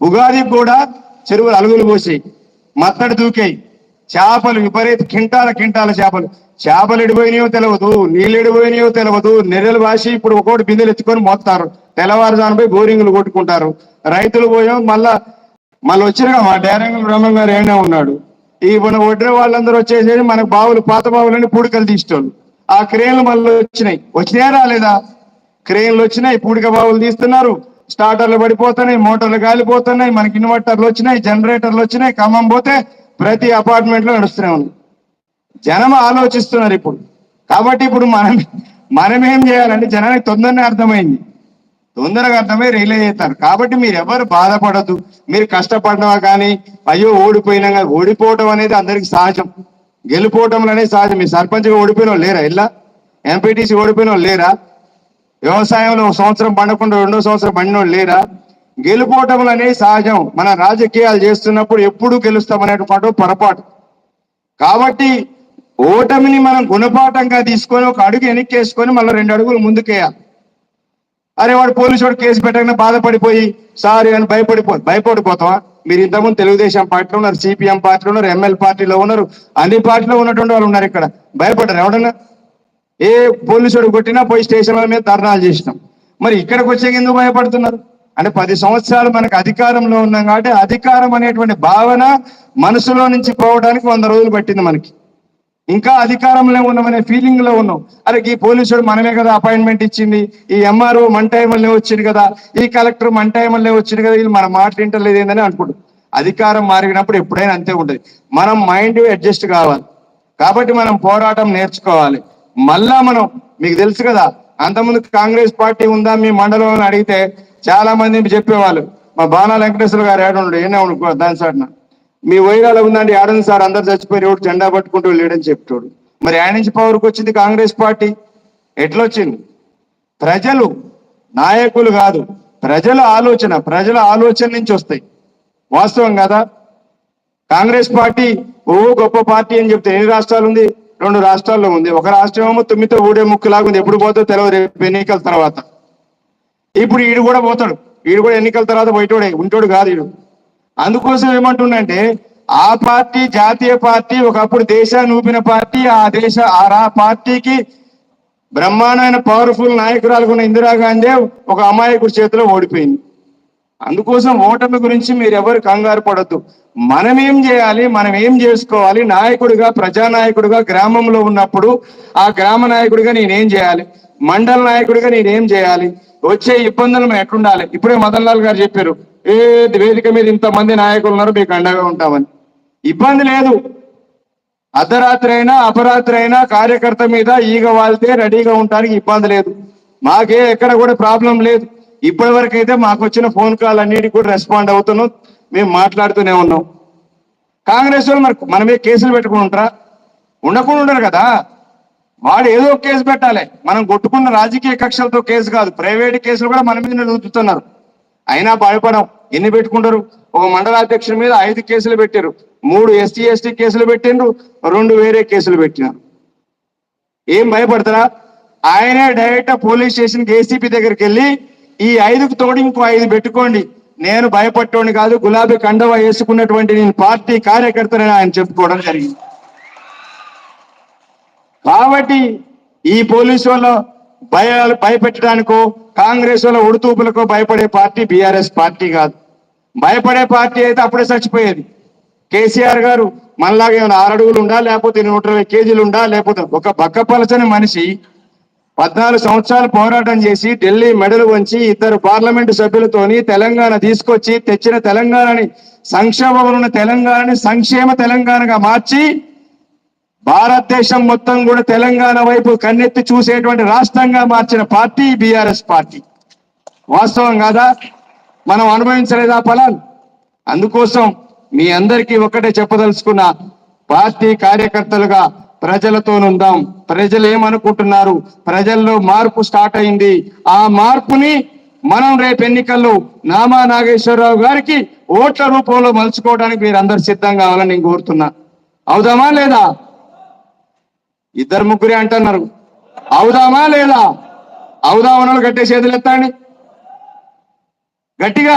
ఉగాది కూడా చెరువులు అలుగులు పోసాయి మత్తడి దూకాయి. చేపలు విపరీత కింటాల కింటాల చేపలు. చేపలు ఎడిపోయినాయో తెలియదు నీళ్ళు ఎడిపోయినాయో తెలియదు నెర్రెలు వాసి ఇప్పుడు ఒకటి బిందెలు ఎత్తుకొని మోస్తారు. తెల్లవారుజాను పోయి బోరింగ్లు కొట్టుకుంటారు. రైతులు పోయాం మళ్ళా మళ్ళీ వచ్చిన మా డైరంగుల బ్రహ్మం గారు ఏమైనా ఉన్నాడు. ఈ మన ఒడ్రే వాళ్ళందరూ వచ్చేసేసి మనకు బావులు పాత బావులని పూడికలు తీసేటోళ్ళు. ఆ క్రేన్లు మళ్ళీ వచ్చినాయి. వచ్చినాయా రాలేదా? క్రేన్లు వచ్చినాయి పూడిక బావులు తీస్తున్నారు. స్టార్టర్లు పడిపోతున్నాయి మోటార్లు గాలిపోతున్నాయి మనకి ఇన్వర్టర్లు వచ్చినాయి జనరేటర్లు వచ్చినాయి ఖమ్మం పోతే ప్రతి అపార్ట్మెంట్లో నడుస్తూనే ఉంది. జనం ఆలోచిస్తున్నారు ఇప్పుడు. కాబట్టి ఇప్పుడు మనం మనం ఏం చేయాలంటే జనానికి తొందరనే అర్థమైంది. తొందరగా అర్థమై రియలైజ్ అవుతారు. కాబట్టి మీరు ఎవరు బాధపడద్దు. మీరు కష్టపడినా కానీ అయ్యో ఓడిపోయినా కానీ ఓడిపోవటం అనేది అందరికి సహజం. గెలుపోవటం అనేది సహజం. మీ సర్పంచ్గా ఓడిపోయిన వాళ్ళు లేరా? ఇలా ఎంపీటీసీ ఓడిపోయిన వాళ్ళు లేరా? వ్యవసాయంలో ఒక సంవత్సరం పండకుండా రెండో సంవత్సరం పండినోళ్ళు లేరా? గెలుపోవటం అనేది సహజం. మన రాజకీయాలు చేస్తున్నప్పుడు ఎప్పుడు గెలుస్తాం పొరపాటు. కాబట్టి ఓటమిని మనం గుణపాఠంగా తీసుకొని ఒక అడుగు వెనక్కేసుకొని మళ్ళీ రెండు అడుగులు ముందుకేయాలి. అరే వాడు పోలీసు వాడు కేసు పెట్టగానే బాధపడిపోయి సారీ అని భయపడిపో భయపడిపోతావా? మీరు ఇంతకుముందు తెలుగుదేశం పార్టీలో ఉన్నారు సిపిఎం పార్టీలో ఉన్నారు ఎంఎల్ పార్టీలో ఉన్నారు అన్ని పార్టీలో ఉన్నటువంటి వాళ్ళు ఉన్నారు ఇక్కడ. భయపడ్డారు ఎవడన్నా? ఏ పోలీసుడు కొట్టినా పోయి స్టేషన్ల మీద ధర్నాలు చేసినాం. మరి ఇక్కడికి వచ్చే ఎందుకు భయపడుతున్నారు? అంటే పది సంవత్సరాలు మనకు అధికారంలో ఉన్నాం కాబట్టి అధికారం అనేటువంటి భావన మనసులో నుంచి పోవడానికి వంద రోజులు పట్టింది మనకి. ఇంకా అధికారంలో ఉన్నామనే ఫీలింగ్లో ఉన్నాం. అరే ఈ పోలీసుడు మనమే కదా అపాయింట్మెంట్ ఇచ్చింది. ఈ ఎంఆర్ఓ మన టైంలో వచ్చింది కదా. ఈ కలెక్టర్ మన టైంలో వచ్చింది కదా. వీళ్ళు మన మాట వింటలేదు ఏందని అనుకుంటాం అధికారం మారినప్పుడు ఎప్పుడైనా అంతే ఉంటుంది. మనం మైండ్ అడ్జస్ట్ కావాలి. కాబట్టి మనం పోరాటం నేర్చుకోవాలి. మళ్ళా మనం మీకు తెలుసు కదా అంతకుముందు కాంగ్రెస్ పార్టీ ఉందా మీ మండలంలో అని అడిగితే చాలా మంది చెప్పేవాళ్ళు. మా బాణా వెంకటేశ్వర గారు ఏడుండు ఏనే దాని సార్ మీ వైరాలో ఉందండి ఆడని సార్ అందరు చచ్చిపోయి ఎవడు జెండా పట్టుకుంటూ లేడని చెప్తాడు. మరి ఆయన నుంచి పవర్కి వచ్చింది కాంగ్రెస్ పార్టీ. ఎట్లొచ్చింది? ప్రజలు నాయకులు కాదు ప్రజల ఆలోచన ప్రజల ఆలోచన నుంచి వస్తాయి. వాస్తవం కదా? కాంగ్రెస్ పార్టీ ఓ గొప్ప పార్టీ అని చెప్తే ఎన్ని రాష్ట్రాలు ఉంది రెండు రాష్ట్రాల్లో ఉంది. ఒక రాష్ట్రం ఏమో తుమ్మితో ఊడే ముక్కులాగా ఉంది ఎప్పుడు పోతే తెలియదు రేపు ఎన్నికల తర్వాత. ఇప్పుడు ఈడు కూడా పోతాడు. ఈడు కూడా ఎన్నికల తర్వాత బయటోడే ఉంటాడు కాదు ఈడు. అందుకోసం ఏమంటుండంటే ఆ పార్టీ జాతీయ పార్టీ ఒకప్పుడు దేశాన్ని ఊపిన పార్టీ ఆ దేశ ఆ పార్టీకి బ్రహ్మాండమైన పవర్ఫుల్ నాయకురాలు ఉన్న ఇందిరాగాంధీ ఒక అమాయకుడి చేతిలో ఓడిపోయింది. అందుకోసం ఓటమి గురించి మీరు ఎవరు కంగారు పడద్దు. మనం ఏం చేయాలి? మనం ఏం చేసుకోవాలి? నాయకుడిగా ప్రజానాయకుడిగా గ్రామంలో ఉన్నప్పుడు ఆ గ్రామ నాయకుడిగా నేనేం చేయాలి? మండల నాయకుడిగా నేనేం చేయాలి? వచ్చే ఇబ్బందులు మనం ఎట్లుండాలి? ఇప్పుడే మదన్ లాల్ గారు చెప్పారు ఏ వేదిక మీద ఇంతమంది నాయకులు ఉన్నారు మీకు అండగా ఉంటామని. ఇబ్బంది లేదు. అర్ధరాత్రి అయినా అపరాత్రి అయినా కార్యకర్త మీద ఈగ వాళ్తే రెడీగా ఉండడానికి ఇబ్బంది లేదు. మాకే ఎక్కడ కూడా ప్రాబ్లం లేదు. ఇప్పటి వరకు అయితే మాకు వచ్చిన ఫోన్ కాల్ అన్నిటికి కూడా రెస్పాండ్ అవుతున్నాం. మేము మాట్లాడుతూనే ఉన్నాం. కాంగ్రెస్ వాళ్ళు మరి మనమే కేసులు పెట్టుకుని ఉంటారా? ఉండకుండా ఉండరు కదా. వాడు ఏదో కేసు పెట్టాలి. మనం కొట్టుకున్న రాజకీయ కక్షలతో కేసు కాదు. ప్రైవేట్ కేసులు కూడా మన మీద రుద్దుతున్నారు అయినా భయపడం ఎన్ని పెట్టుకుంటారు? ఒక మండలాధ్యక్షుడి మీద ఐదు కేసులు పెట్టారు. మూడు ఎస్టీ ఎస్టీ కేసులు పెట్టిండ్రు. రెండు వేరే కేసులు పెట్టినారు. ఏం భయపడతారా? ఆయనే డైరెక్ట్ పోలీస్ స్టేషన్ ఏసీపీ దగ్గరికి వెళ్ళి ఈ ఐదుకు తోడు ఇంకో ఐదు పెట్టుకోండి. నేను భయపట్టోని కాదు గులాబీ కండవ వేసుకున్నటువంటి నేను పార్టీ కార్యకర్తనని ఆయన చెప్పుకోవడం జరిగింది. కాబట్టి ఈ పోలీసు వాళ్ళ భయాలు భయపెట్టడానికో కాంగ్రెస్ వాళ్ళ ఉడుతూపులకో భయపడే పార్టీ బీఆర్ఎస్ పార్టీ కాదు. భయపడే పార్టీ అయితే అప్పుడే చచ్చిపోయేది. కేసీఆర్ గారు మనలాగా ఏమైనా ఆరడుగులు ఉండా లేకపోతే నూట ఇరవై కేజీలు ఉండా లేకపోతే ఒక బక్కపలచని మనిషి పద్నాలుగు సంవత్సరాలు పోరాటం చేసి ఢిల్లీ మెడలు వంచి ఇద్దరు పార్లమెంటు సభ్యులతోని తెలంగాణ తీసుకొచ్చి తెచ్చిన తెలంగాణని సంక్షేమం ఉన్న తెలంగాణని సంక్షేమ తెలంగాణగా మార్చి భారతదేశం మొత్తం కూడా తెలంగాణ వైపు కన్నెత్తి చూసేటువంటి రాష్ట్రంగా మార్చిన పార్టీ బీఆర్ఎస్ పార్టీ. వాస్తవం కాదా? మనం అనుభవించలేదా ఫలాలు? అందుకోసం మీ అందరికీ ఒక్కటే చెప్పదలుచుకున్న పార్టీ కార్యకర్తలుగా ప్రజలతోనుందాం. ప్రజలు ఏమనుకుంటున్నారు ప్రజల్లో మార్పు స్టార్ట్ అయింది. ఆ మార్పుని మనం రేపు ఎన్నికల్లో నామా నాగేశ్వరరావు గారికి ఓట్ల రూపంలో మలుచుకోవడానికి మీరు అందరు సిద్ధం కావాలని నేను కోరుతున్నా. అవుదామా లేదా? ఇద్దరు ముగ్గురే అంటున్నారు. అవుదామా లేదా? అవుదామనలు వాళ్ళు గట్టే చేతులు ఎత్తండి. గట్టిగా